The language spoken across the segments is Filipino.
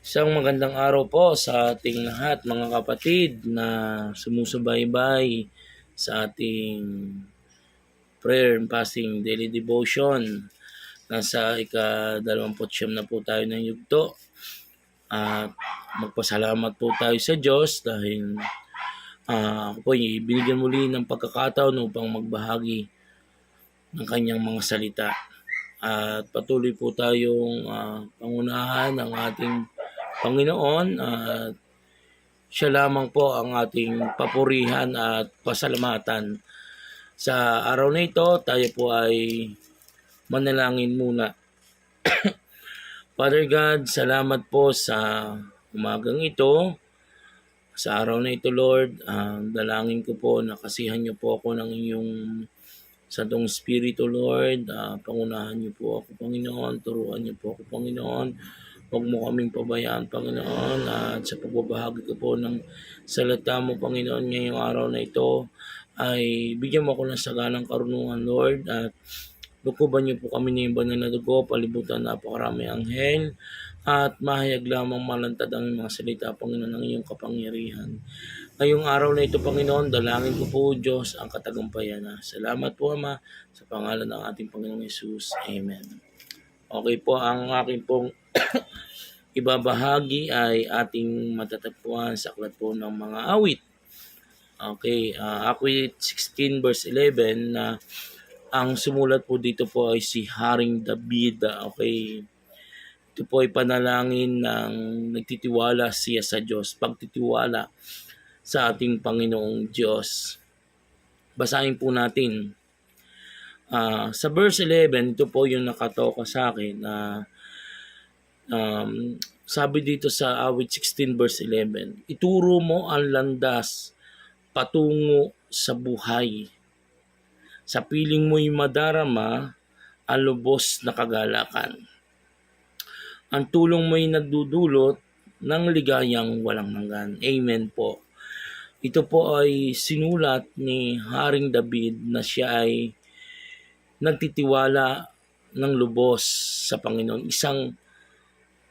Isang magandang araw po sa ating lahat mga kapatid na sumusubaybay sa ating prayer and fasting daily devotion. Nasa ika-29 na po tayo ng yugto. At magpasalamat po tayo sa Diyos dahil ah, ako po binigyan muli ng pagkakataon upang magbahagi ng kanyang mga salita. At patuloy po tayong ah, pangunahan ng ating Panginoon at siya lamang po ang ating papurihan at pasalamatan. Sa araw na ito, tayo po ay manalangin muna. Father God, salamat po sa umagang ito. Sa araw na ito, Lord, ah, dalangin ko po na kasihan niyo po ako ng inyong Santong Espiritu, Lord. Ah, pangunahan niyo po ako, Panginoon. Turuan niyo po ako, Panginoon. Huwag mo kaming pabayaan, Panginoon. At sa pagbabahagi ko po ng salita mo, Panginoon, ngayong araw na ito, ay bigyan mo ako ng saganang karunungan, Lord. At lukuban niyo po kami ng banal na dugo, palibutan napakarami anghel, at mahayag lamang malantad ang mga salita, Panginoon, ng iyong kapangyarihan. Ngayong araw na ito, Panginoon, dalangin ko po, Diyos, ang katagumpayan na. Salamat po, Ama, sa pangalan ng ating Panginoong Yesus. Amen. Okay po, ang aking pong ibabahagi ay ating matatagpuan sa aklat po ng mga awit. Okay, uh, awit 16 verse 11 na ang sumulat po dito po ay si Haring David. Okay, ito po ay panalangin ng nagtitiwala siya sa Diyos, pagtitiwala sa ating Panginoong Diyos. Basahin po natin. Ah, sa verse 11, ito po yung nakatoka sa akin na um, sabi dito sa awit 16 verse 11, Ituro mo ang landas patungo sa buhay. Sa piling mo'y madarama ang lubos na kagalakan. Ang tulong mo'y nagdudulot ng ligayang walang hanggan. Amen po. Ito po ay sinulat ni Haring David na siya ay nagtitiwala ng lubos sa Panginoon. Isang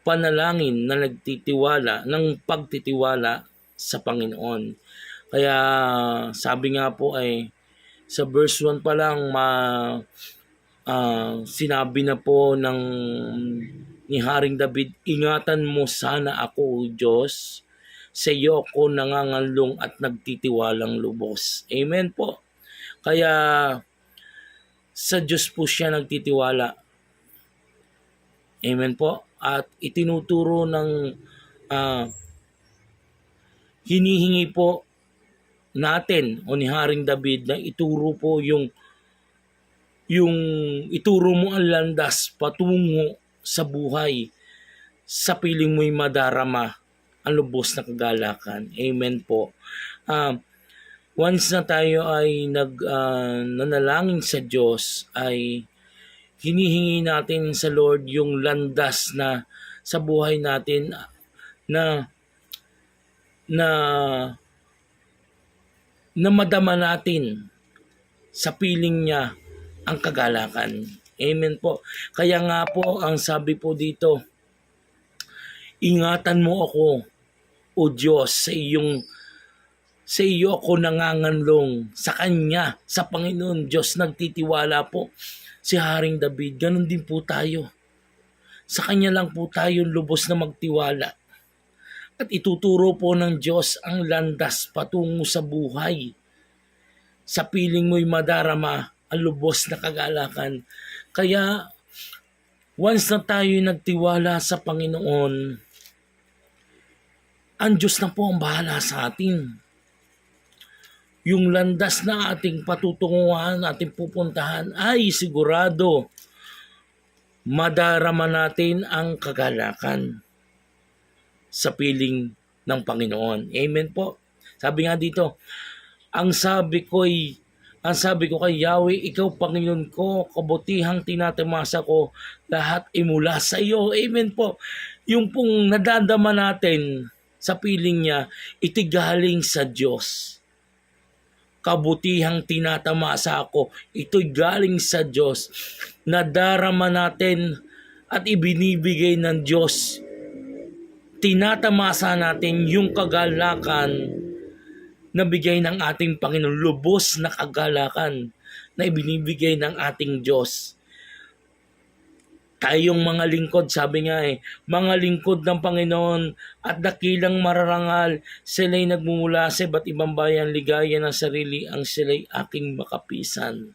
panalangin na nagtitiwala, ng pagtitiwala sa Panginoon. Kaya sabi nga po ay sa verse 1 pa lang ma ah, sinabi na po ng ni Haring David, ingatan mo sana ako, Diyos, sa iyo ako nangangalong at nagtitiwalang lubos. Amen po. Kaya sa Diyos po siya nagtitiwala. Amen po. At itinuturo ng ah, hinihingi po natin o ni Haring David na ituro po yung yung ituro mo ang landas patungo sa buhay sa piling mo'y madarama ang lubos na kagalakan. Amen po. Um, once na tayo ay nag ah, nanalangin sa Diyos ay hinihingi natin sa Lord yung landas na sa buhay natin na na na madama natin sa piling niya ang kagalakan. Amen po. Kaya nga po ang sabi po dito, ingatan mo ako, O Diyos, sa iyong sa iyo ako nanganganlong sa Kanya, sa Panginoon Diyos, nagtitiwala po si Haring David. Ganon din po tayo. Sa Kanya lang po tayo lubos na magtiwala. At ituturo po ng Diyos ang landas patungo sa buhay. Sa piling mo'y madarama ang lubos na kagalakan. Kaya, once na tayo nagtiwala sa Panginoon, ang Diyos na po ang bahala sa atin yung landas na ating patutunguhan, ating pupuntahan ay sigurado madarama natin ang kagalakan sa piling ng Panginoon. Amen po. Sabi nga dito, ang sabi ko'y ang sabi ko kay Yahweh, ikaw Panginoon ko, kabutihang tinatamasa ko, lahat ay mula sa iyo. Amen po. Yung pong nadadama natin sa piling niya, itigaling sa Diyos kabutihang tinatamasa ako. Ito'y galing sa Diyos. Nadarama natin at ibinibigay ng Diyos tinatamasa natin yung kagalakan na bigay ng ating Panginoon, lubos na kagalakan na ibinibigay ng ating Diyos. Tayong mga lingkod, sabi nga eh, mga lingkod ng Panginoon at dakilang mararangal, sila'y nagmumula sa iba't ibang bayan, ligaya ng sarili, ang sila'y aking makapisan.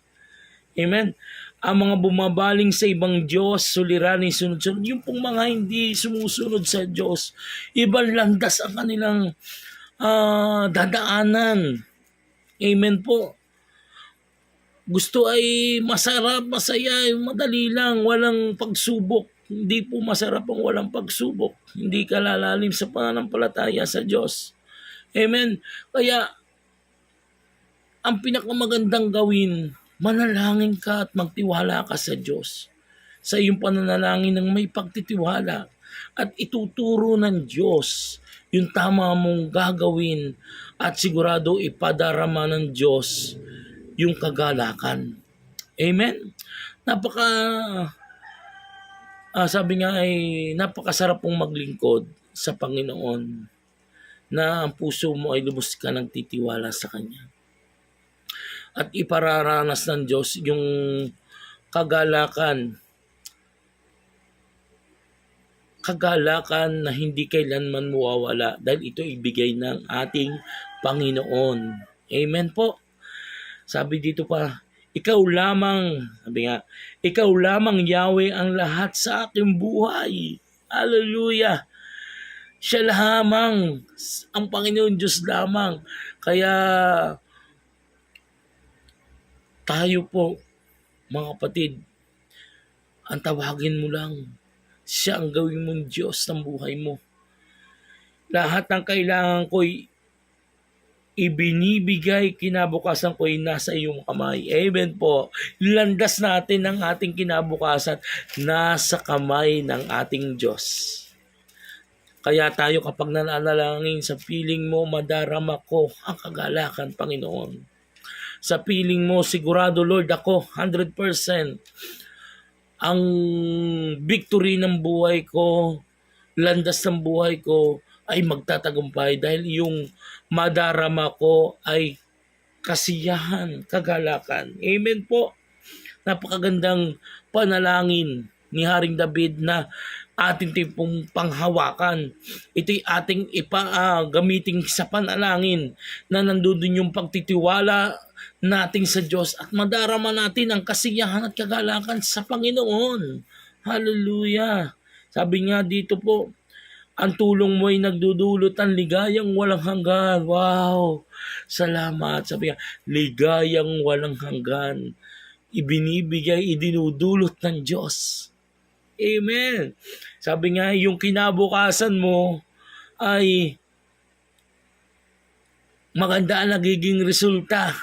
Amen? Ang mga bumabaling sa ibang Diyos, suliranin, sunod-sunod, yung pong mga hindi sumusunod sa Diyos, ibang landas ang kanilang ah, dadaanan. Amen po. Gusto ay masarap, masaya, madali lang, walang pagsubok. Hindi po masarap ang walang pagsubok. Hindi ka lalalim sa pananampalataya sa Diyos. Amen. Kaya, ang pinakamagandang gawin, manalangin ka at magtiwala ka sa Diyos. Sa iyong pananalangin ng may pagtitiwala at ituturo ng Diyos yung tama mong gagawin at sigurado ipadarama ng Diyos yung kagalakan. Amen? Napaka ah, sabi nga ay napakasarap pong maglingkod sa Panginoon na ang puso mo ay lubos ka nagtitiwala sa Kanya. At ipararanas ng Diyos yung kagalakan kagalakan na hindi kailanman mawawala dahil ito ibigay ng ating Panginoon. Amen po. Sabi dito pa, ikaw lamang, sabi nga, ikaw lamang Yahweh ang lahat sa aking buhay. Hallelujah. Siya lamang, ang Panginoon Diyos lamang. Kaya tayo po, mga kapatid, ang tawagin mo lang, siya ang gawin mong Diyos ng buhay mo. Lahat ng kailangan ko'y ibinibigay, kinabukasan ko'y nasa iyong kamay. Amen po. Landas natin ng ating kinabukasan nasa kamay ng ating Diyos. Kaya tayo kapag nananalangin sa piling mo, madarama ko ang kagalakan, Panginoon. Sa piling mo, sigurado, Lord, ako, 100% ang victory ng buhay ko, landas ng buhay ko ay magtatagumpay dahil yung madarama ko ay kasiyahan, kagalakan. Amen po. Napakagandang panalangin ni Haring David na ating tipong panghawakan. Ito'y ating ipa, ah, gamitin sa panalangin na nandun yung pagtitiwala natin sa Diyos at madarama natin ang kasiyahan at kagalakan sa Panginoon. Hallelujah. Sabi nga dito po, ang tulong mo ay nagdudulot ng ligayang walang hanggan. Wow! Salamat. Sabi nga, ligayang walang hanggan. Ibinibigay, idinudulot ng Diyos. Amen. Sabi nga, yung kinabukasan mo ay maganda ang nagiging resulta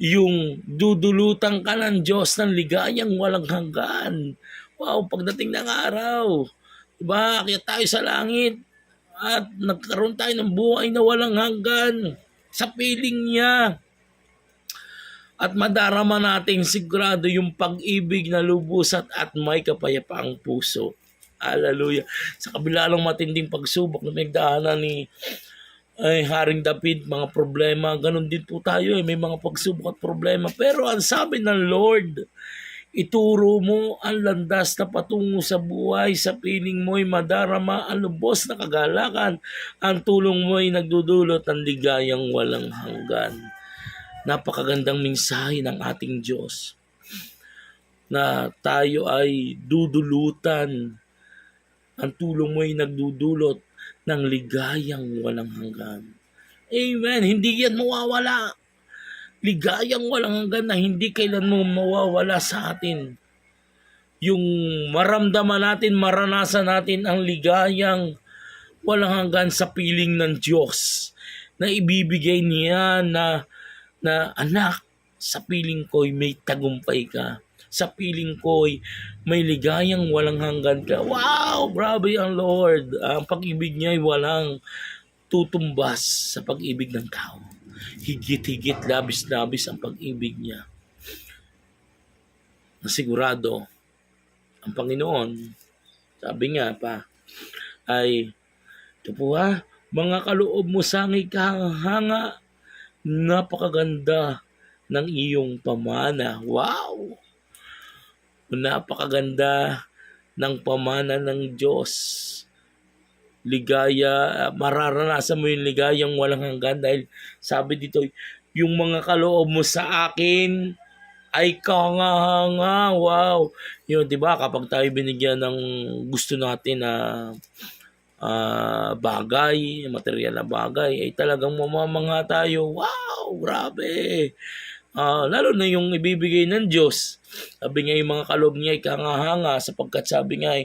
yung dudulutan ka ng Diyos ng ligayang walang hanggan. Wow, pagdating ng araw, diba, kaya tayo sa langit at nagkaroon tayo ng buhay na walang hanggan sa piling niya. At madarama natin sigurado yung pag-ibig na lubusat at may kapayapaang puso. Hallelujah. Sa kabila ng matinding pagsubok na nagdaanan ni ay Haring David, mga problema, ganun din po tayo eh, may mga pagsubok at problema. Pero ang sabi ng Lord, ituro mo ang landas na patungo sa buhay, sa piling mo'y madarama ang lubos na kagalakan, ang tulong mo'y nagdudulot ng ligayang walang hanggan. Napakagandang mensahe ng ating Diyos na tayo ay dudulutan. Ang tulong mo'y nagdudulot ng ligayang walang hanggan. Amen. Hindi yan mawawala. Ligayang walang hanggan na hindi kailan mawawala sa atin. Yung maramdaman natin, maranasan natin ang ligayang walang hanggan sa piling ng Diyos na ibibigay niya na na anak sa piling ko'y may tagumpay ka sa piling ko'y may ligayang walang hanggan ka. Wow! Grabe ang Lord. Ang pag-ibig niya ay walang tutumbas sa pag-ibig ng tao. Higit-higit, labis-labis ang pag-ibig niya. Na sigurado, ang Panginoon, sabi nga pa, ay Ito po ha, mga kaloob mo sangay kahanga, napakaganda ng iyong pamana. Wow! Napakaganda ng pamana ng Diyos. Ligaya, mararanasan mo yung ligayang walang hanggan dahil sabi dito, yung mga kaloob mo sa akin ay kangahanga. Wow! Yun, di ba? Kapag tayo binigyan ng gusto natin na ah, bagay, material na bagay, ay talagang mamamanga tayo. Wow! Grabe! Ah, lalo na yung ibibigay ng Diyos. Sabi niya yung mga kaloob niya ay kangahanga sapagkat sabi niya ay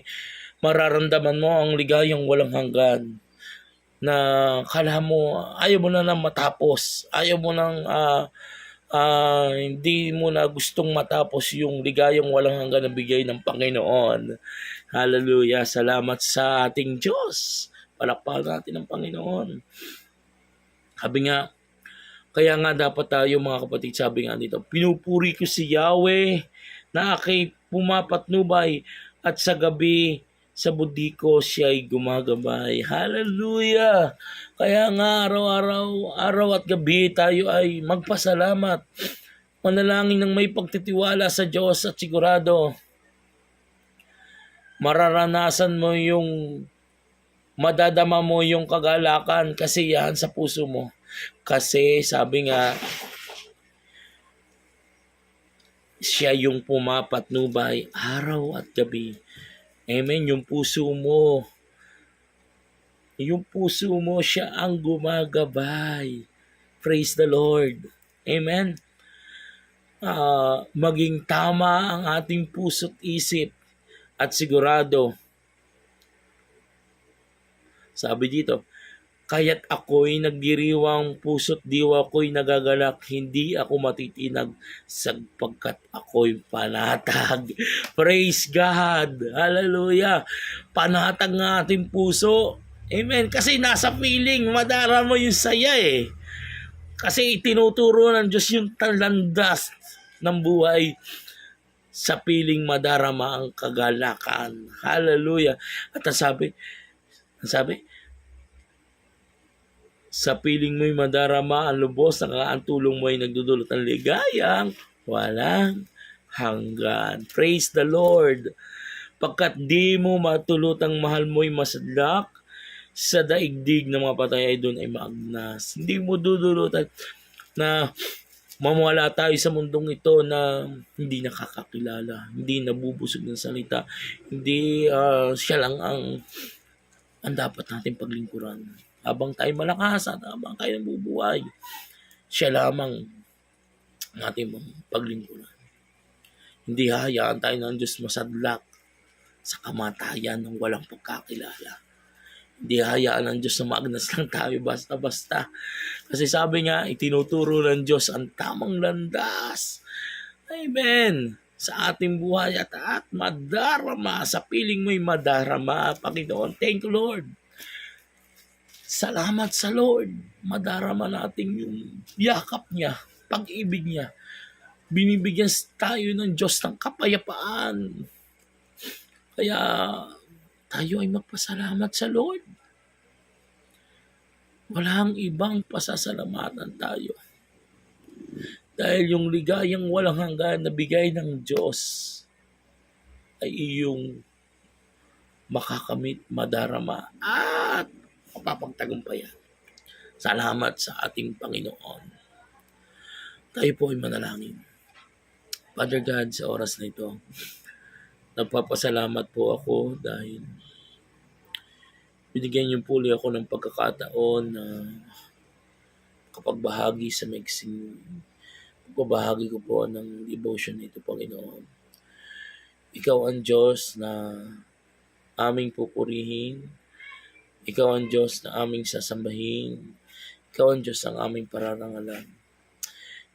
mararamdaman mo ang ligayang walang hanggan na kala mo ayaw mo na nang matapos ayaw mo nang ah, ah, hindi mo na gustong matapos yung ligayang walang hanggan na bigay ng Panginoon. Hallelujah. Salamat sa ating Diyos. Palakpakan natin ang Panginoon. Sabi nga kaya nga dapat tayo mga kapatid, sabi nga dito, pinupuri ko si Yahweh na aking pumapatnubay at sa gabi sa budi ko siya'y gumagabay. Hallelujah! Kaya nga araw-araw, araw at gabi tayo ay magpasalamat. Manalangin ng may pagtitiwala sa Diyos at sigurado mararanasan mo yung madadama mo yung kagalakan, kasiyahan sa puso mo. Kasi sabi nga, siya yung pumapatnubay araw at gabi. Amen. Yung puso mo, yung puso mo, siya ang gumagabay. Praise the Lord. Amen. Ah, maging tama ang ating puso't isip at sigurado. Sabi dito, kaya't ako'y nagdiriwang puso't diwa ko'y nagagalak, hindi ako matitinag sapagkat ako'y panatag. Praise God! Hallelujah! Panatag ng ating puso. Amen. Kasi nasa feeling, madara mo yung saya eh. Kasi tinuturo ng Diyos yung talandas ng buhay sa piling madarama ang kagalakan. Hallelujah. At ang sabi, ang sabi, sa piling mo'y madarama ang lubos, ang tulong mo'y nagdudulot ng ligayang walang hanggan. Praise the Lord. Pagkat di mo matulutang mahal mo'y masadlak, sa daigdig ng mga patay ay doon ay maagnas. Hindi mo dudulutan na mamwala tayo sa mundong ito na hindi nakakakilala, hindi nabubusog ng salita, hindi ah, siya lang ang ang dapat natin paglingkuran. Habang tayo malakas at habang tayo nabubuhay, siya lamang ang ating paglingkuran. Hindi hahayaan tayo ng Diyos masadlak sa kamatayan ng walang pagkakilala. Hindi hahayaan ng Diyos na maagnas lang tayo basta-basta. Kasi sabi nga, itinuturo ng Diyos ang tamang landas. Amen. Sa ating buhay at, at madarama. Sa piling mo'y madarama, Panginoon. Thank you, Lord. Salamat sa Lord. Madarama natin yung yakap niya, pag-ibig niya. Binibigyan tayo ng Diyos ng kapayapaan. Kaya tayo ay magpasalamat sa Lord. Walang ibang pasasalamatan tayo. Dahil yung ligayang walang hanggan na bigay ng Diyos ay iyong makakamit, madarama at mapapagtagumpayan. Salamat sa ating Panginoon. Tayo po ay manalangin. Father God, sa oras na ito, nagpapasalamat po ako dahil binigyan niyo po ako ng pagkakataon na kapag bahagi sa mixing pagbabahagi ko po ng devotion nito, Panginoon. Ikaw ang Diyos na aming pupurihin. Ikaw ang Diyos na aming sasambahin. Ikaw ang Diyos ang aming pararangalan.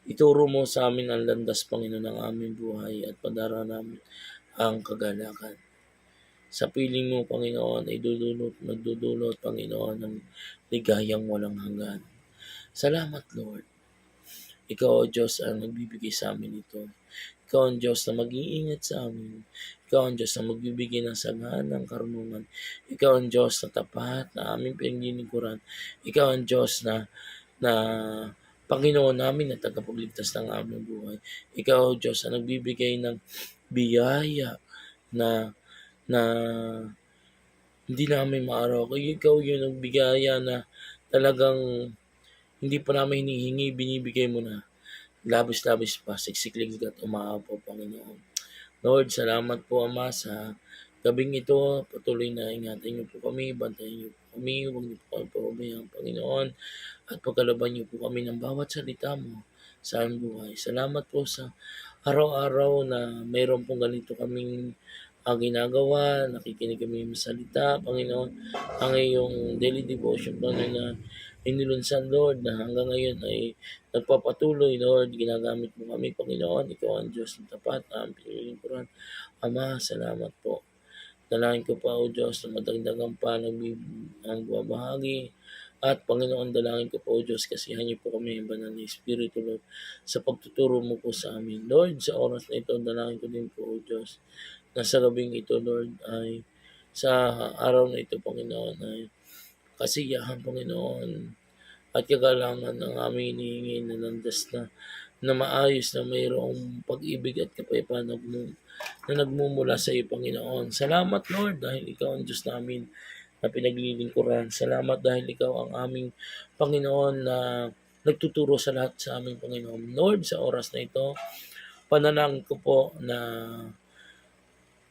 Ituro mo sa amin ang landas, Panginoon, ng aming buhay at padara namin ang kagalakan. Sa piling mo, Panginoon, ay dudulot, nagdudulot, Panginoon, ng ligayang walang hanggan. Salamat, Lord. Ikaw, O Diyos, ang nagbibigay sa amin ito. Ikaw ang Diyos na mag-iingat sa amin. Ikaw ang Diyos na magbibigay ng sagahan ng karunungan. Ikaw ang Diyos na tapat na aming pinaglilingkuran. Ikaw ang Diyos na na Panginoon namin na tagapagligtas ng aming buhay. Ikaw, Diyos, ang nagbibigay ng biyaya na na hindi namin maaraw. Ikaw yung nagbigaya na talagang hindi pa namin hinihingi, binibigay mo na. Labis-labis pa, siksiklig at umaapaw, Panginoon. Lord, salamat po, Ama, sa gabing ito. Patuloy na ingatan niyo po kami, bantayan niyo po kami, huwag niyo po kami pababayaan, Panginoon. At pagkalaban niyo po kami ng bawat salita mo sa aming buhay. Salamat po sa araw-araw na mayroon pong ganito kaming uh, ginagawa, nakikinig kami sa salita, Panginoon, ang iyong daily devotion, Panginoon, na inilunsan, Lord, na hanggang ngayon ay nagpapatuloy, Lord, ginagamit mo kami, Panginoon, Ikaw ang Diyos ng tapat, ang pinilingkuran. Ama, salamat po. Dalangin ko pa, O Diyos, na madagdagan pa ng ang babahagi. At Panginoon, dalangin ko po, O Diyos, kasihan niyo po kami banal na Espiritu, Lord, sa pagtuturo mo po sa amin. Lord, sa oras na ito, dalangin ko din po, O Diyos, na sa gabing ito, Lord, ay sa araw na ito, Panginoon, ay kasiyahan, Panginoon, at kagalangan ng aming hinihingi na landas na na maayos na mayroong pag-ibig at kapayapaan na, nagmu- na nagmumula sa iyo, Panginoon. Salamat, Lord, dahil Ikaw ang Diyos namin na pinaglilingkuran. Salamat dahil Ikaw ang aming Panginoon na nagtuturo sa lahat sa aming Panginoon. Lord, sa oras na ito, panalangin ko po na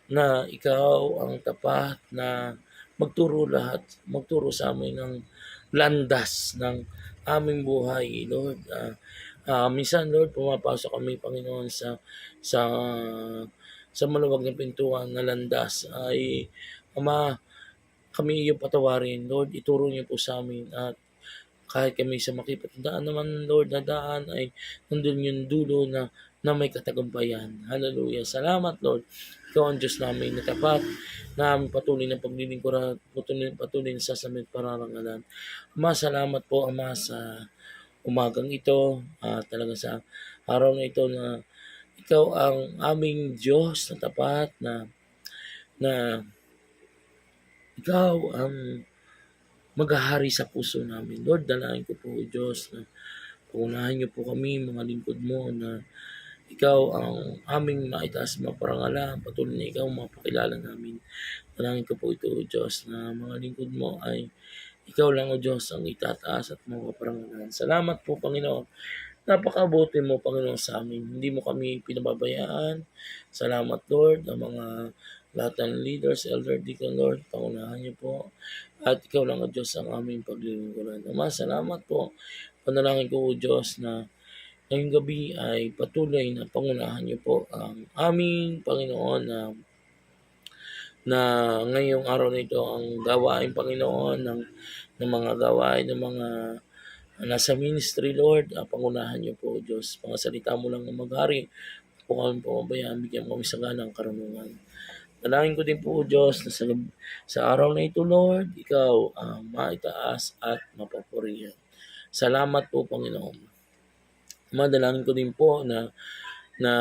na ikaw ang tapat na magturo lahat, magturo sa amin ng landas ng aming buhay, Lord. Uh, uh, minsan, Lord, pumapasok kami, Panginoon, sa sa sa maluwag na pintuan na landas ay Ama, kami iyo patawarin, Lord, ituro niyo po sa amin at kahit kami sa makipatandaan naman, Lord, na daan ay nandun yung dulo na, na may katagumpayan. Hallelujah. Salamat, Lord. Ikaw ang Diyos namin na tapat na aming patuloy na paglilingkuran, patuloy, patuloy na sasamit pararangalan. Ama, salamat po, Ama, sa umagang ito, at uh, talaga sa araw na ito na ikaw ang aming Diyos na tapat na na ikaw ang maghahari sa puso namin. Lord, dalangin ko po, Diyos, na paunahan niyo po kami, mga lingkod mo, na ikaw ang aming maitaas maparangalan, patuloy na ikaw mapakilala namin. Dalangin ko po ito, Diyos, na mga lingkod mo ay ikaw lang, O Diyos, ang itataas at mapaparangalan. Salamat po, Panginoon. Napakabuti mo, Panginoon, sa amin. Hindi mo kami pinababayaan. Salamat, Lord, ang mga lahat ng leaders, elder deacon, Lord, pangunahan niyo po. At ikaw lang, O Diyos, ang aming paglilingkuran. Ama, salamat po. Panalangin ko, O Diyos, na ngayong gabi ay patuloy na pangunahan niyo po ang aming Panginoon na na ngayong araw nito ang gawain Panginoon ng ng mga gawain ng mga nasa ministry Lord uh, pangunahan niyo po Diyos mga salita mo lang na maghari po kami pumabayaan bigyan mo kami sa ganang karunungan Dalangin ko din po, Diyos, na sa, sa araw na ito, Lord, Ikaw ang uh, maitaas at mapapurihan. Salamat po, Panginoon. Madalangin ko din po na na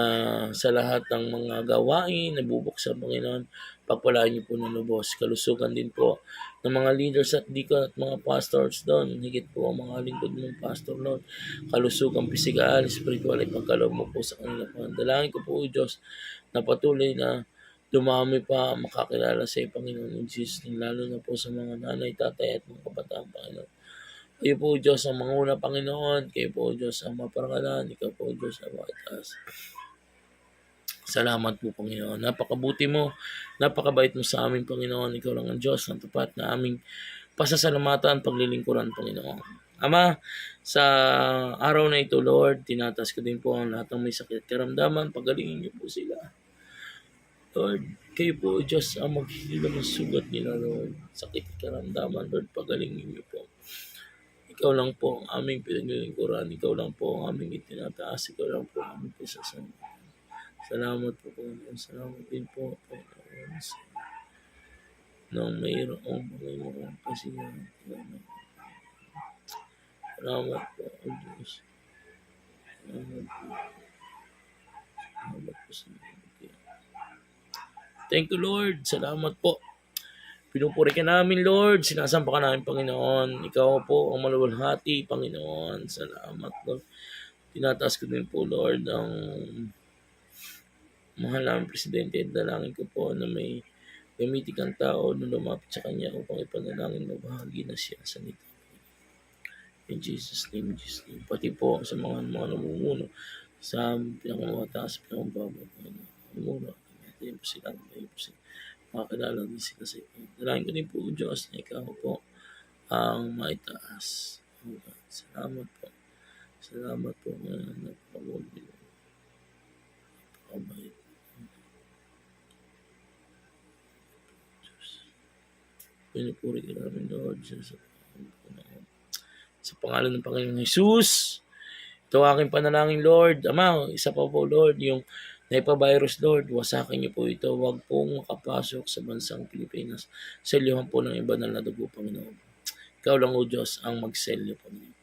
sa lahat ng mga gawain na bubuksan, Panginoon, pagpalaan niyo po ng lubos. Kalusugan din po ng mga leaders at deacon at mga pastors doon. Higit po ang mga lingkod mong pastor, Lord. Kalusugan pisikal, spiritual at pagkaloob mo po sa kanila. Dalangin ko po, Diyos, na patuloy na dumami pa makakilala sa Panginoon ng Jesus, lalo na po sa mga nanay, tatay at mga kabataan, Panginoon. Kayo po, Diyos, ang manguna, Panginoon. Kayo po, Diyos, ang maparangalan. Ikaw po, Diyos, ang mataas. Salamat po, Panginoon. Napakabuti mo. Napakabait mo sa amin, Panginoon. Ikaw lang ang Diyos ng tapat na aming pasasalamatan, paglilingkuran, Panginoon. Ama, sa araw na ito, Lord, tinatas ko din po ang lahat ng may sakit karamdaman. Pagalingin niyo po sila. Lord, kayo po, Diyos, ang maghihilang ng sugat nila, Lord. Sakit karamdaman, Lord, pagalingin niyo po. Ikaw lang po ang aming pinaglilingkuran. Ikaw lang po ang aming itinataas. Ikaw lang po ang aming pisasama. Salamat po, Panginoon. Salamat din po, Panginoon. Nang mayroong Panginoon kasi yan. Salamat po, O Diyos. Salamat po. Salamat po sa Thank you, Lord. Salamat po. Pinupuri ka namin, Lord. Sinasampa ka namin, Panginoon. Ikaw po ang maluwalhati, Panginoon. Salamat, Lord. Tinataas ko din po, Lord, ang mahal namin Presidente. Dalangin ko po na may gamitin kang tao na lumapit sa Kanya upang ipanalangin mo bahagi na siya sa nito. In Jesus' name, Jesus' name. Pati po sa mga mga namumuno sa pinakamataas, pinakamababa, namumuno. Natin po sila, natin po sila. Makakilala din sila sa iyo. Dalangin ko din po, Diyos, na ikaw po ang maitaas. Oh God, Salamat po. Salamat po na napakabuti. Napakabait. Diyos. Pinupuri ka namin, Lord, sa sa pangalan ng Panginoong Jesus. Ito ang aking panalangin, Lord. Ama, isa pa po, Lord, yung Naipa-virus, Lord, wasakin niyo po ito. Huwag pong makapasok sa bansang Pilipinas. Selyuhan po ng iba na dugo, Panginoon. Ikaw lang, O Diyos, ang magselyo, Panginoon.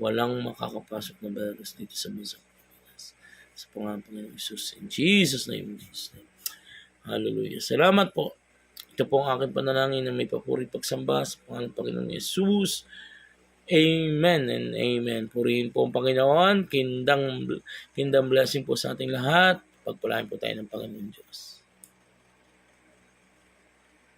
Walang makakapasok na virus dito sa bansang Pilipinas. Sa pangalan ng Panginoong Jesus. In Jesus' name, Jesus' name. Hallelujah. Salamat po. Ito po ang aking panalangin na may papuri pagsamba sa pangalan ng Panginoong Jesus. Amen and amen. Purihin po ang Panginoon. Kindang, kindang blessing po sa ating lahat. Pagpalain po tayo ng Panginoon Diyos.